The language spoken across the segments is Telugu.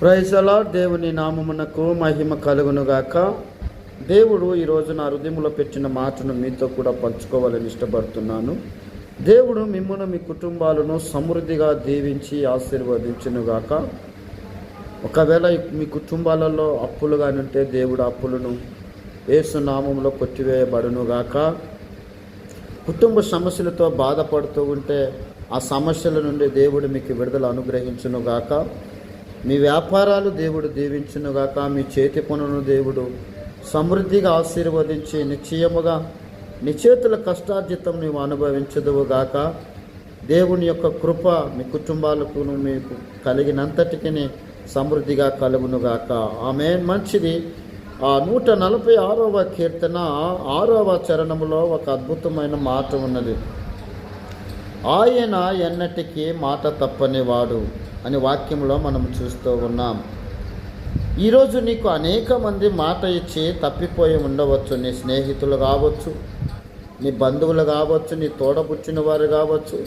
ప్రైజలా దేవుని నామమునకు మహిమ కలుగునుగాక. దేవుడు ఈరోజు నా హృదయంలో పెట్టిన మాటను మీతో కూడా పంచుకోవాలని ఇష్టపడుతున్నాను. దేవుడు మిమ్మల్ని మీ కుటుంబాలను సమృద్ధిగా దీవించి ఆశీర్వదించునుగాక. ఒకవేళ మీ కుటుంబాలలో అప్పులు కానీ ఉంటే దేవుడు అప్పులను ఏసు నామంలో కొట్టివేయబడునుగాక. కుటుంబ సమస్యలతో బాధపడుతూ ఉంటే ఆ సమస్యల నుండి దేవుడు మీకు విడుదల అనుగ్రహించునుగాక. మీ వ్యాపారాలు దేవుడు దీవించునుగాక మీ చేతి పనులను దేవుడు సమృద్ధిగా ఆశీర్వదించి నిశ్చయముగా నీ చేతుల కష్టార్జితం నీవు అనుభవించదువుగాక. దేవుని యొక్క కృప మీ కుటుంబాలకు మీకు కలిగినంతటికి సమృద్ధిగా కలుగునుగాక. ఆమె మంచిది. ఆ నూట నలభై ఆరవ కీర్తన ఆరవ చరణంలో ఒక అద్భుతమైన మాట ఉన్నది. ఆయన ఎన్నటికీ మాట తప్పనివాడు అని వాక్యంలో మనం చూస్తూ ఉన్నాం. ఈరోజు నీకు అనేక మంది మాట ఇచ్చి తప్పిపోయి ఉండవచ్చు. నీ స్నేహితులు కావచ్చు నీ బంధువులు కావచ్చు నీ తోడబుట్టిన వారు కావచ్చు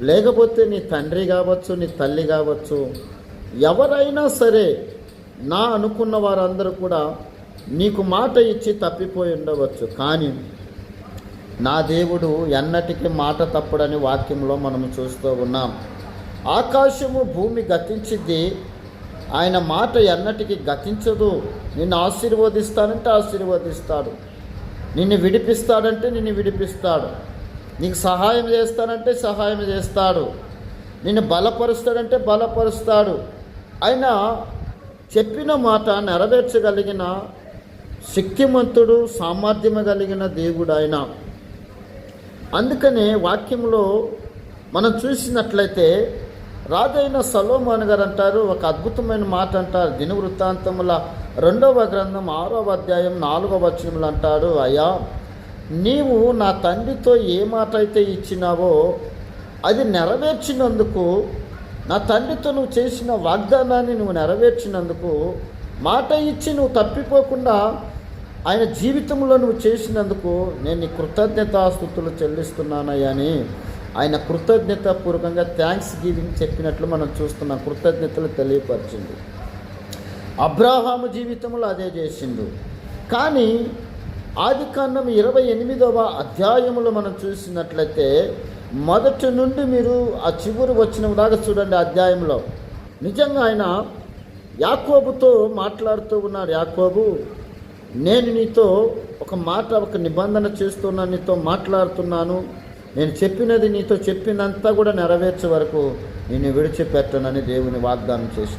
లేకపోతే నీ తండ్రి కావచ్చు నీ తల్లి కావచ్చు. ఎవరైనా సరే నా అనుకున్న వారందరూ కూడా నీకు మాట ఇచ్చి తప్పిపోయి ఉండవచ్చు. కానీ నా దేవుడు ఎన్నటికీ మాట తప్పుడని వాక్యంలో మనం చూస్తూ ఉన్నాం. ఆకాశము భూమి గతించింది. ఆయన మాట ఎన్నటికీ గతించదు. నిన్ను ఆశీర్వదిస్తానంటే ఆశీర్వదిస్తాడు. నిన్ను విడిపిస్తాడంటే నిన్ను విడిపిస్తాడు. నీకు సహాయం చేస్తానంటే సహాయం చేస్తాడు. నిన్ను బలపరుస్తాడంటే బలపరుస్తాడు. ఆయన చెప్పిన మాట నెరవేర్చగలిగిన శక్తిమంతుడు సామర్థ్యము కలిగిన దేవుడు ఆయన. అందుకనే వాక్యంలో మనం చూసినట్లయితే రాజైన సలోమాన్ గారు అంటారు ఒక అద్భుతమైన మాట అంటారు దిన వృత్తాంతముల రెండవ గ్రంథం ఆరవ అధ్యాయం నాలుగవ వచనములు అంటాడు అయ్యా నీవు నా తండ్రితో ఏ మాట అయితే ఇచ్చినావో అది నెరవేర్చినందుకు నా తండ్రితో నువ్వు చేసిన వాగ్దానాన్ని నువ్వు నెరవేర్చినందుకు మాట ఇచ్చి నువ్వు తప్పిపోకుండా ఆయన జీవితంలో నువ్వు చేసినందుకు నేను నీ కృతజ్ఞతాస్థుతులు చెల్లిస్తున్నానయ్యా అని ఆయన కృతజ్ఞతాపూర్వకంగా థ్యాంక్స్ గివింగ్ చెప్పినట్లు మనం చూస్తున్నాం. కృతజ్ఞతలు తెలియపరిచింది. అబ్రాహాము జీవితంలో అదే చేసిండు. కానీ ఆది కాండం ఇరవై ఎనిమిదవ అధ్యాయములో మనం చూసినట్లయితే మొదటి నుండి మీరు ఆ చివరి వచ్చిన దాకా చూడండి అధ్యాయంలో. నిజంగా ఆయన యాకోబుతో మాట్లాడుతూ ఉన్నారు యాకోబు నేను నీతో ఒక మాట ఒక నిబంధన చేస్తున్నాను నీతో మాట్లాడుతున్నాను. నేను చెప్పినది నీతో చెప్పినంతా కూడా నెరవేర్చే వరకు నేను విడిచిపెట్టనని దేవుని వాగ్దానం చేసిన